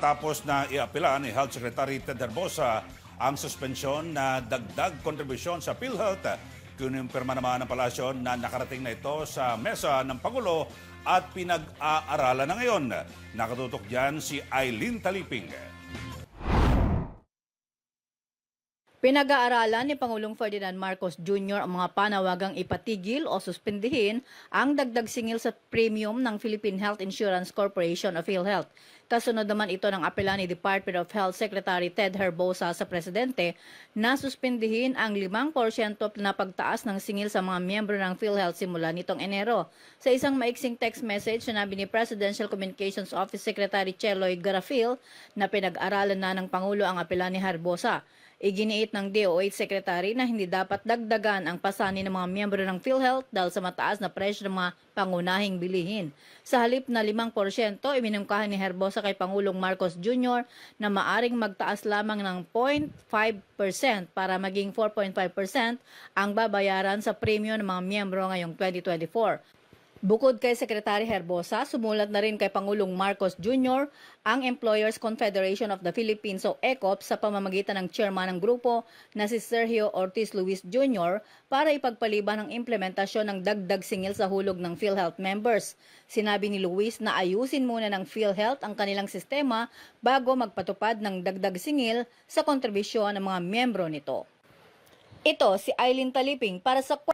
matapos na iapila ni Health Secretary Ted Herbosa ang suspensyon na dagdag kontribusyon sa PhilHealth. Kinumpirma naman ng palasyo na nakarating na ito sa mesa ng Pangulo at pinag-aaralan na ngayon. Nakatutok dyan si Eileen Taliping. Pinag-aaralan ni Pangulong Ferdinand Marcos Jr. ang mga panawagang ipatigil o suspindihin ang dagdag singil sa premium ng Philippine Health Insurance Corporation of PhilHealth. Kasunod naman ito ng apela ni Department of Health Secretary Ted Herbosa sa Presidente na suspindihin ang 5% na pagtaas ng singil sa mga miyembro ng PhilHealth simula nitong Enero. Sa isang maiksing text message, sinabi ni Presidential Communications Office Secretary Cheloy Garafil na pinag-aralan na ng Pangulo ang apela ni Herbosa. Iginiit ng DOH Secretary na hindi dapat dagdagan ang pasanin ng mga miyembro ng PhilHealth dahil sa mataas na presyo ng mga pangunahing bilihin. Sa halip na 5%, iminungkahan ni Herbosa kay Pangulong Marcos Jr. na maaring magtaas lamang ng 0.5% para maging 4.5% ang babayaran sa premyo ng mga miyembro ngayong 2024. Bukod kay Secretary Herbosa, sumulat na rin kay Pangulong Marcos Jr. ang Employers Confederation of the Philippines o ECOP sa pamamagitan ng chairman ng grupo na si Sergio Ortiz Luis Jr. para ipagpaliban ang implementasyon ng dagdag singil sa hulog ng PhilHealth members. Sinabi ni Luis na ayusin muna ng PhilHealth ang kanilang sistema bago magpatupad ng dagdag singil sa kontribusyon ng mga miyembro nito. Ito si Eileen Taliping para sa